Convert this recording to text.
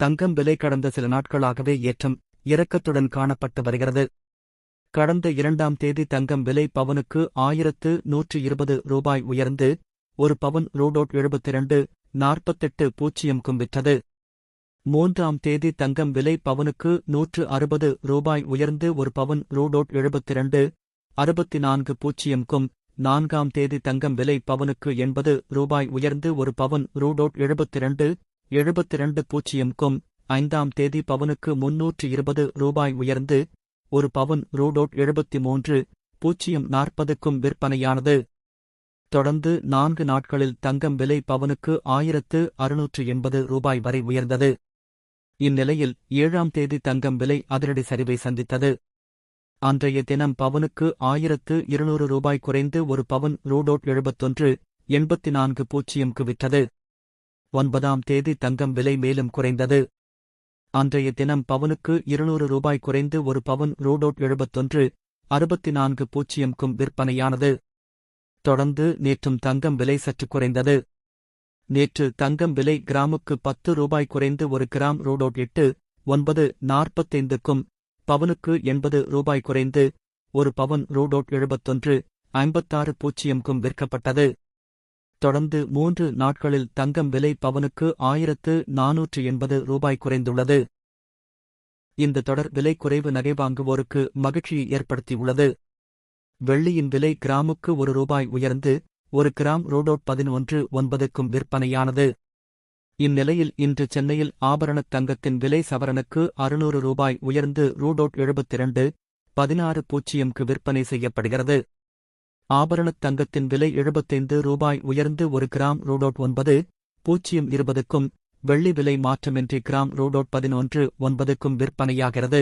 தங்கம் விலை கடந்த சில நாட்களாகவே ஏற்றம் இறக்கத்துடன் காணப்பட்டு வருகிறது. கடந்த இரண்டாம் தேதி தங்கம் விலை பவனுக்கு ஆயிரத்து நூற்று இருபது ரூபாய் உயர்ந்து ஒரு பவன் ரூடோட் எழுபத்திரண்டு நாற்பத்தெட்டு பூஜ்ஜியம்க்கும் விற்றது. மூன்றாம் தேதி தங்கம் விலை பவனுக்கு நூற்று அறுபது ரூபாய் உயர்ந்து ஒரு பவன் ரூடோட் எழுபத்திரண்டு அறுபத்தி நான்கு பூஜ்ஜியம்க்கும் நான்காம் தேதி தங்கம் விலை பவனுக்கு எண்பது ரூபாய் உயர்ந்து ஒரு பவன் ரூடோட் எழுபத்திரண்டு எழுபத்திரண்டு பூஜ்ஜியம்க்கும் ஐந்தாம் தேதி பவனுக்கு முன்னூற்று இருபது ரூபாய் உயர்ந்து ஒரு பவன் ரூடோட் எழுபத்தி மூன்று பூஜ்ஜியம் நாற்பதுக்கும் விற்பனையானது. தொடர்ந்து நான்கு நாட்களில் தங்கம் விலை பவனுக்கு ஆயிரத்து அறுநூற்று எண்பது ரூபாய் வரை உயர்ந்தது. இந்நிலையில் ஏழாம் தேதி தங்கம் விலை அதிரடி சரிவை சந்தித்தது. அன்றைய தினம் பவனுக்கு ஆயிரத்து இருநூறு ரூபாய் குறைந்து ஒரு பவன் ரூடோட் எழுபத்தொன்று எண்பத்தி நான்கு பூஜ்ஜியம்க்கு விற்றது. ஒன்பதாம் தேதி தங்கம் விலை மேலும் குறைந்தது. அன்றைய தினம் பவனுக்கு இருநூறு ரூபாய் குறைந்து ஒரு பவன் ரூடோட் எழுபத்தொன்று அறுபத்தி நான்கு பூஜ்ஜியம்க்கும் விற்பனையானது. தொடர்ந்து நேற்றும் தங்கம் விலை சற்று குறைந்தது. நேற்று தங்கம் விலை கிராமுக்கு பத்து ரூபாய் குறைந்து ஒரு கிராம் ரூடோட் எட்டு ஒன்பது நாற்பத்தைந்துக்கும் பவனுக்கு எண்பது ரூபாய் குறைந்து ஒரு பவன் ரூடோட் எழுபத்தொன்று ஐம்பத்தாறு பூஜ்ஜியம்க்கும் விற்கப்பட்டது. தொடர்ந்து மூன்று நாட்களில் தங்கம் விலை பவனுக்கு ஆயிரத்து நானூற்று எண்பது ரூபாய் குறைந்துள்ளது. இந்த தொடர் விலை குறைவு நகை வாங்குவோருக்கு மகிழ்ச்சியை ஏற்படுத்தியுள்ளது. வெள்ளியின் விலை கிராமுக்கு ஒரு ரூபாய் உயர்ந்து ஒரு கிராம் ரோடோட் பதினொன்று ஒன்பதுக்கும் விற்பனையானது. இந்நிலையில் இன்று சென்னையில் ஆபரணத் தங்கத்தின் விலை சவரனுக்கு அறுநூறு ரூபாய் உயர்ந்து ரூடோட் எழுபத்திரண்டு பதினாறு பூஜ்ஜியம்க்கு விற்பனை செய்யப்படுகிறது. ஆபரணத் தங்கத்தின் விலை எழுபத்தைந்து ரூபாய் உயர்ந்து ஒரு கிராம் ரூடோட் ஒன்பது பூஜ்ஜியம் இருபதுக்கும் வெள்ளி விலை மாற்றமின்றி கிராம் ரூடோட் பதினொன்று ஒன்பதுக்கும் விற்பனையாகிறது.